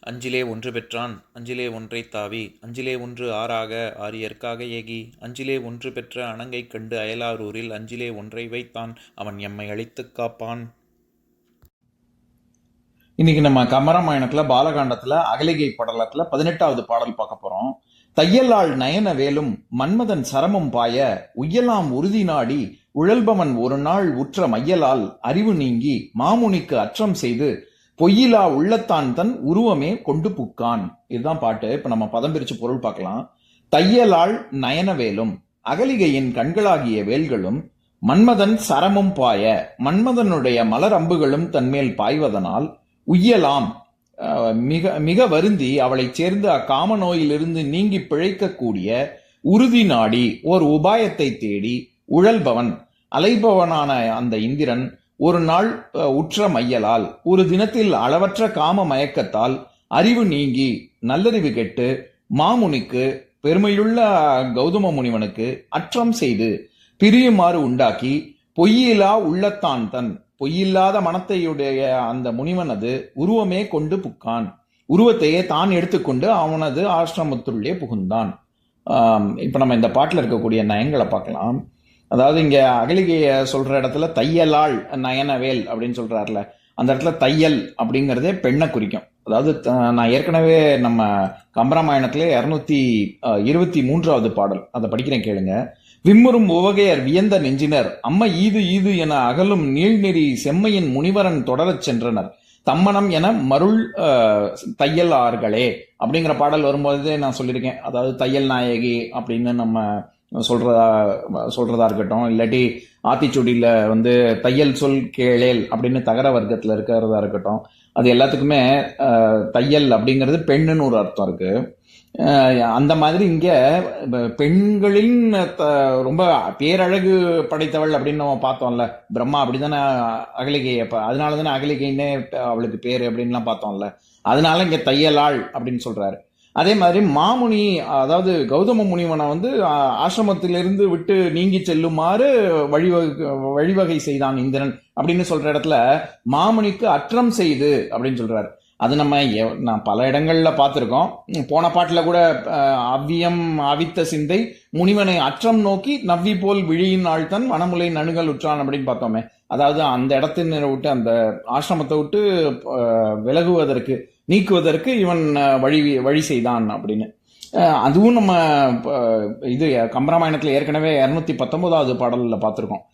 அஞ்சிலே ஒன்று பெற்றான் அஞ்சிலே ஒன்றை தாவி அஞ்சிலே ஒன்று ஆறாக ஆரியற்காக ஏகி அஞ்சிலே ஒன்று பெற்ற அணங்கை கண்டு அயலாரூரில் அஞ்சிலே ஒன்றை வைத்தான் அவன் எம்மை அழித்துக் காப்பான். இன்னைக்கு நம்ம கமராமாயணத்துல பாலகாண்டத்துல அகலிகை படலத்துல பதினெட்டாவது பாடல் பார்க்க போறோம். தையலால் நயன வேலும் மன்மதன் சரமும் பாய உய்யலாம் உறுதி நாடி உழல்பவன் ஒரு நாள் உற்ற மையலால் அறிவு நீங்கி மாமுனிக்கு அற்றம் செய்து பொய்யிலா உள்ளத்தான் தன் உருவமே கொண்டு புக்கான். இதுதான் பாட்டு. இப்ப நம்ம பதம் பிரிச்சு பொருள் பார்க்கலாம். தையலாள் நயனவேலும் அகலிகையின் கண்களாகிய வேல்களும் மன்மதன் சரமும் பாய மன்மதனுடைய மலர் அம்புகளும் தன்மேல் பாய்வதனால் உய்யலாம். மிக மிக வருந்தி அவளைச் சேர்ந்து அக்காம நோயிலிருந்து நீங்கி பிழைக்கக்கூடிய உறுதி நாடி ஓர் உபாயத்தை தேடி உழல்பவன் அலைபவனான அந்த இந்திரன் ஒரு நாள் உற்ற மையலால் ஒரு தினத்தில் அளவற்ற காம மயக்கத்தால் அறிவு நீங்கி நல்லறிவு கெட்டு மாமுனிக்கு பெருமையுள்ள கௌதம முனிவனுக்கு அற்றம் செய்து பிரியுமாறு உண்டாக்கி பொய்யிலா உள்ளத்தான் தன் பொய்யில்லாத மனத்தையுடைய அந்த முனிவனது உருவமே கொண்டு புக்கான். உருவத்தையே தான் எடுத்துக்கொண்டு அவனது ஆசிரமத்துள்ளே புகுந்தான். இப்போ இப்ப நம்ம இந்த பாட்டில் இருக்கக்கூடிய நயங்களை பார்க்கலாம். அதாவது இங்க அகலிகைய சொல்ற இடத்துல தையலாள் நயனவேல் அப்படின்னு சொல்றாருல. அந்த இடத்துல தையல் அப்படிங்கறதே பெண்ணை குறிக்கும். அதாவது நான் ஏற்கனவே நம்ம கம்பராமாயணத்தில் இருநூத்தி இருபத்தி மூன்றாவது பாடல் அதை படிக்கிறேன் கேளுங்க. விம்முறும் உவகையர் வியந்த நெஞ்சினர் அம்ம ஈது ஈது என அகலும் நீள்நெறி செம்மையின் முனிவரன் தொடரச் சென்றனர். தம்மனம் என மருள் தையல் ஆர்களே அப்படிங்கிற பாடல் வரும்போதே நான் சொல்லியிருக்கேன். அதாவது தையல் நாயகி அப்படின்னு நம்ம சொல்கிறதா சொல்கிறதா இருக்கட்டும். இல்லாட்டி ஆத்திச்சூடியில் வந்து தையல் சொல் கேளேல் அப்படின்னு தகர வர்க்கத்தில் இருக்கிறதா இருக்கட்டும். அது எல்லாத்துக்குமே தையல் அப்படிங்கிறது பெண்ணுன்னு ஒரு அர்த்தம் இருக்குது அந்த மாதிரி இங்கே பெண்களின் த- ரொம்ப பேரழகு படைத்தவள் அப்படின்னு நம்ம பார்த்தோம்ல. பிரம்மா அப்படிதானே அகலிகை அப்போ அதனால தானே அகலிகைன்னே அவளுக்கு பேர் அப்படின்லாம் பார்த்தோம்ல. அதனால இங்கே தையலாள் அப்படின்னு சொல்கிறாரு அதே மாதிரி மாமுனி அதாவது கௌதம முனிவனை வந்து ஆசிரமத்திலிருந்து விட்டு நீங்கி செல்லுமாறு வழிவகு வழிவகை செய்தான் இந்திரன் அப்படின்னு சொல்ற இடத்துல மாமுனிக்கு அற்றம் செய்து அப்படின்னு சொல்றாரு. அது நம்ம நான் பல இடங்கள்ல பார்த்துருக்கோம். போன பாட்டில் கூட அவ்வியம் அவித்த சிந்தை முனிவனை அற்றம் நோக்கி நவ்வி போல் விழியின் ஆழ்த்தன் வனமுலை நணுகல் உற்றான் அப்படின்னு பார்த்தோமே. அதாவது அந்த இடத்தினரை விட்டு அந்த ஆசிரமத்தை விட்டு விலகுவதற்கு நீக்குவதற்கு இவன் வழி வழி செய்தான் அப்படின்னு. அதுவும் நம்ம இது கம்பராமாயணத்தில் ஏற்கனவே இரநூத்தி பத்தொன்பதாவது பாடலில் பார்த்துருக்கோம்.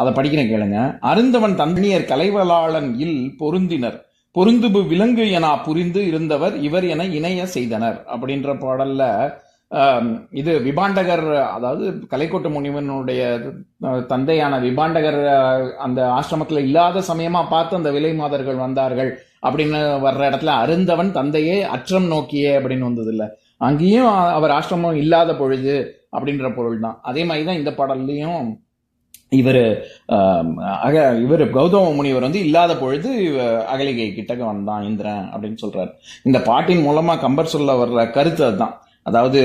அதை படிக்கிறேன் கேளுங்க. அருந்தவன் தந்தனியர் கலைவலாளன் இல் பொருந்தினர். பொருந்துபு விலங்கு என புரிந்து இருந்தவர் இவர் என இணைய செய்தனர். அப்படின்ற பாடல்ல இது விபாண்டகர் அதாவது கலைக்கோட்டு முனிவனுடைய தந்தையான விபாண்டகர் அந்த ஆசிரமத்தில் இல்லாத சமயமா பார்த்து அந்த விலை மாதர்கள் வந்தார்கள் அப்படின்னு வர்ற இடத்துல அருந்தவன் தந்தையே அற்றம் நோக்கியே அப்படின்னு வந்தது இல்லை அங்கேயும் அவர் ஆசிரமம் இல்லாத பொழுது அப்படின்ற பொருள் தான் அதே மாதிரி தான் இந்த பாடல்லையும் இவர் அக இவர் கௌதம முனிவர் வந்து இல்லாத பொழுது அகலிகை கிட்டக்க வந்தான் இந்திரன் அப்படின்னு சொல்றாரு. இந்த பாட்டின் மூலமா கம்பர் சொல்ல வர்ற கருத்து அதுதான். அதாவது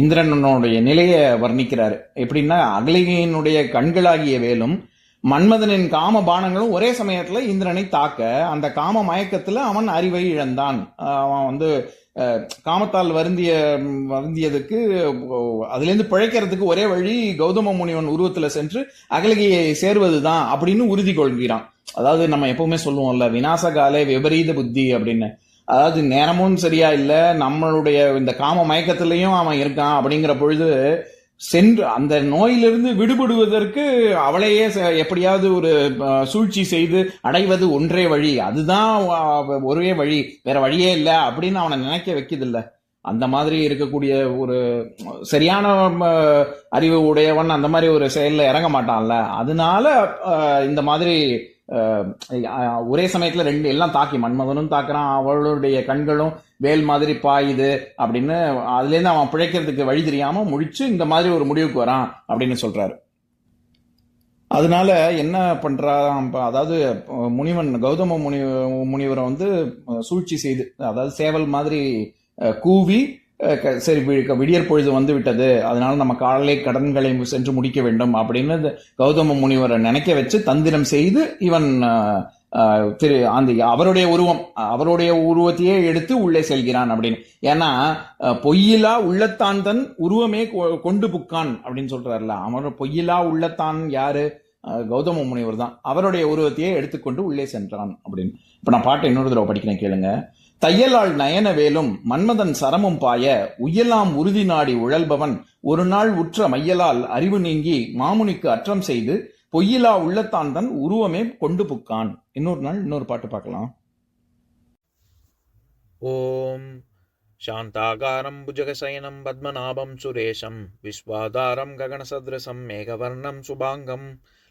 இந்திரனுடைய நிலையை வர்ணிக்கிறாரு. எப்படின்னா அகலிகையினுடைய கண்களாகிய வேலும் மன்மதனின் காம பானங்களும் ஒரே சமயத்துல இந்திரனை தாக்க அந்த காம மயக்கத்துல அவன் அறிவை இழந்தான். அவன் வந்து காமத்தால் வருந்திய வருந்தியதுக்கு அதுலேருந்து பிழைக்கிறதுக்கு ஒரே வழி கௌதம முனிவன் உருவத்தில் சென்று அகலிகையை சேர்வதுதான் அப்படின்னு உறுதி கொள்கிறான். அதாவது நம்ம எப்பவுமே சொல்லுவோம்ல விநாசகாலே விபரீத புத்தி அப்படின்னு. அதாவது நேரமும் சரியா இல்லை நம்மளுடைய இந்த காம மயக்கத்திலையும் அவன் இருக்கான் அப்படிங்கிற பொழுது சென்று அந்த நோயிலிருந்து விடுபடுவதற்கு அவளையே எப்படியாவது ஒரு சூழ்ச்சி செய்து அடைவது ஒன்றே வழி. அதுதான் ஒரே வழி. வேற வழியே இல்லை அப்படின்னு அவனை நினைக்க வைக்கிதில்ல. அந்த மாதிரி இருக்கக்கூடிய ஒரு சரியான அறிவு உடையவன் அந்த மாதிரி ஒரு செயலில் இறங்க மாட்டான்ல. அதனால இந்த மாதிரி ஒரே சமயத்துல ரெண்டு எல்லாம் தாக்கி மன்மதனும் தாக்குறான் அவளுடைய கண்களும் வேல் மாதிரி பாயுது அப்படின்னு அதுல இருந்து அவன் பிழைக்கிறதுக்கு வழி தெரியாம முழிச்சு இந்த மாதிரி ஒரு முடிவுக்கு வரான் அப்படின்னு சொல்றாரு. அதனால என்ன பண்றான் அதாவது முனிவன் கௌதம முனி முனிவரை வந்து சூழ்ச்சி செய்து அதாவது சேவல் மாதிரி கூவி சரி வி- விடியற் பொழுது வந்து விட்டது அதனால நம்ம காலையிலே கடன்களை சென்று முடிக்க வேண்டும் அப்படின்னு இந்த கௌதம முனிவரை நினைக்க வச்சு தந்திரம் செய்து இவன் திரு அந்த அவருடைய உருவம் அவருடைய உருவத்தையே எடுத்து உள்ளே செல்கிறான் அப்படின்னு. ஏன்னா பொய்யிலா உள்ளத்தான் தன் உருவமே கொ- கொண்டு புக்கான் அப்படின்னு சொல்றாருல. அவர் பொய்யிலா உள்ளத்தான் யாரு? கௌதம முனிவர் தான். அவருடைய உருவத்தையே எடுத்துக்கொண்டு உள்ளே சென்றான் அப்படின்னு. இப்ப நான் பாட்டை இன்னொரு தடவை படிக்கிறேன் கேளுங்க. தையலாள் நயன வேலும் மன்மதன் சரமும் பாய உயலாம் உறுதி நாடி உழல்பவன் ஒரு நாள் உற்ற மையலால் அறிவு நீங்கி மாமுனிக்கு அற்றம் செய்து பொய்யிலா உள்ளத்தான் தன் உருவமே கொண்டு புக்கான் இன்னொரு நாள் இன்னொரு பாட்டு பார்க்கலாம் ॐ शान्ताकारं भुजगशयनं पद्मनाभं सुरेशं विश्वाधारं गगनसदृशं मेघवर्णं शुभाङ्गं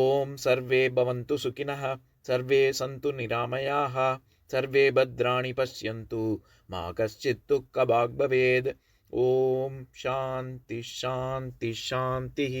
ॐ सर्वे भवन्तु सुखिनः सर्वे सन्तु निरामयाः सर्वे भद्राणि पश्यन्तु मा कश्चित् दुःखभाग् भवेत् ॐ शान्ति शान्ति शान्तिः